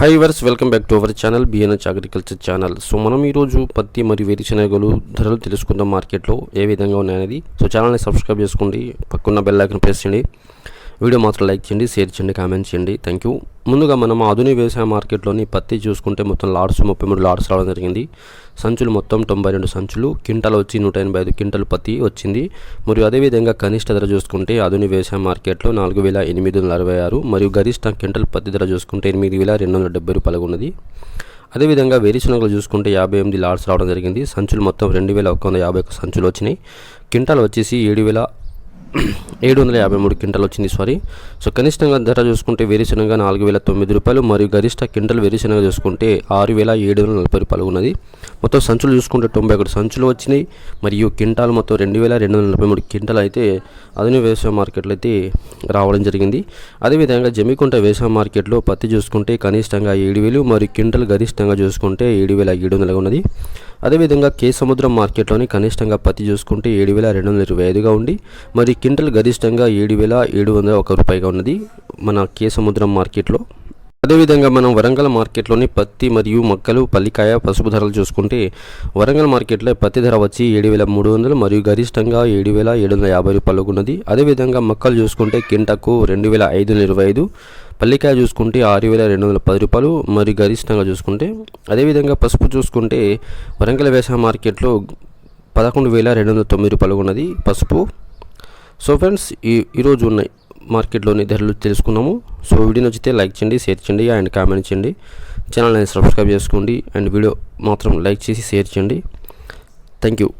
Hi viewers welcome back to our channel BNH agriculture channel so మనం ఈరోజు పత్తి మరియు వేరుశనగలు ధరలు తెలుసుకుందాం మార్కెట్లో ఏ విధంగా ఉన్నాయనేది. సో ఛానల్ని సబ్స్క్రైబ్ చేసుకోండి పక్కన బెల్ ఐకన్ ప్రెస్ చేయండి. వీడియో మాత్రం లైక్ చేయండి షేర్ చేయండి కామెంట్ చేయండి. థ్యాంక్ యూ ముందుగా మనం ఆధునిక వ్యవసాయ మార్కెట్లోని పత్తి చూసుకుంటే మొత్తం లాడ్స్ ముప్పై మూడు లాడ్స్ రావడం జరిగింది. సంచులు మొత్తం తొంభై రెండు సంచులు క్వింటాల్ వచ్చి నూట ఎనభై ఐదు క్వింటల్ పత్తి వచ్చింది. మరియు అదేవిధంగా కనిష్ట ధర చూసుకుంటే ఆధునిక వ్యవసాయ మార్కెట్లో నాలుగు వేల ఎనిమిది వందల అరవై ఆరు మరియు గరిష్ట క్వింటల్ పత్తి ధర చూసుకుంటే ఎనిమిది వేల రెండు వందల డెబ్బై రూపాయలు ఉన్నది. అదేవిధంగా వేరుశనగలు చూసుకుంటే యాభై ఎనిమిది లాడ్స్ రావడం జరిగింది. సంచులు మొత్తం రెండు వేల ఒక వంద యాభై ఒక సంచులు వచ్చినాయి. క్వింటాల్ వచ్చేసి ఏడు వేల ఏడు వందల యాభై మూడు క్వింటల్ వచ్చింది సారీ సో కనిష్టంగా ధర చూసుకుంటే వేరుశనగ నాలుగు వేల తొమ్మిది రూపాయలు మరియు గరిష్ట క్వింటల్ వేరుశనగ చూసుకుంటే ఆరు వేల ఏడు వందల నలభై రూపాయలు ఉన్నది. మొత్తం సంచులు చూసుకుంటే తొంభై ఒకటి సంచులు వచ్చినాయి మరియు క్వింటాల్ మొత్తం రెండు వేల రెండు వందల నలభై మూడు క్వింటల్ అయితే అదనపు వ్యవసాయ మార్కెట్లో అయితే రావడం జరిగింది. అదేవిధంగా జమికుంట వ్యవసాయ మార్కెట్లో పత్తి చూసుకుంటే కనిష్టంగా ఏడు వేలు మరియు క్వింటల్ గరిష్టంగా చూసుకుంటే ఏడు వేల ఏడు వందలుగా ఉన్నది. అదేవిధంగా కే సముద్రం మార్కెట్లోని కనిష్టంగా పత్తి చూసుకుంటే ఏడు వేల రెండు వందల ఇరవై ఐదుగా ఉంది. మరి క్వింటల్ గరిష్టంగా ఏడు వేల ఏడు వందల ఒక రూపాయిగా ఉన్నది మన కే సముద్రం మార్కెట్లో. అదేవిధంగా మనం వరంగల్ మార్కెట్లోని పత్తి మరియు మొక్కలు పల్లికాయ పసుపు ధరలు చూసుకుంటే వరంగల్ మార్కెట్లో పత్తి ధర వచ్చి ఏడు వేల మూడు వందలు మరియు గరిష్టంగా ఏడు వేల ఏడు వందల యాభై రూపాయలకు ఉన్నది. అదేవిధంగా మొక్కలు చూసుకుంటే కింటకు రెండు వేల ఐదు వందల ఇరవై ఐదు పల్లికాయ చూసుకుంటే ఆరు వేల రెండు వందల పది రూపాయలు మరి గరిష్టంగా చూసుకుంటే అదేవిధంగా పసుపు చూసుకుంటే వరంగల్ వ్యవసాయ మార్కెట్లో పదకొండు వేల రెండు వందల తొమ్మిది రూపాయలు ఉన్నది పసుపు. సో ఫ్రెండ్స్ ఈ ఈరోజు ఉన్న మార్కెట్లోని ధరలు తెలుసుకున్నాము సో వీడియో నచ్చితే లైక్ చేయండి షేర్ చేయండి అండ్ కామెంట్ చేయండి. ఛానల్ని సబ్స్క్రైబ్ చేసుకోండి అండ్ వీడియో మాత్రం లైక్ చేసి షేర్ చేయండి. Thank you.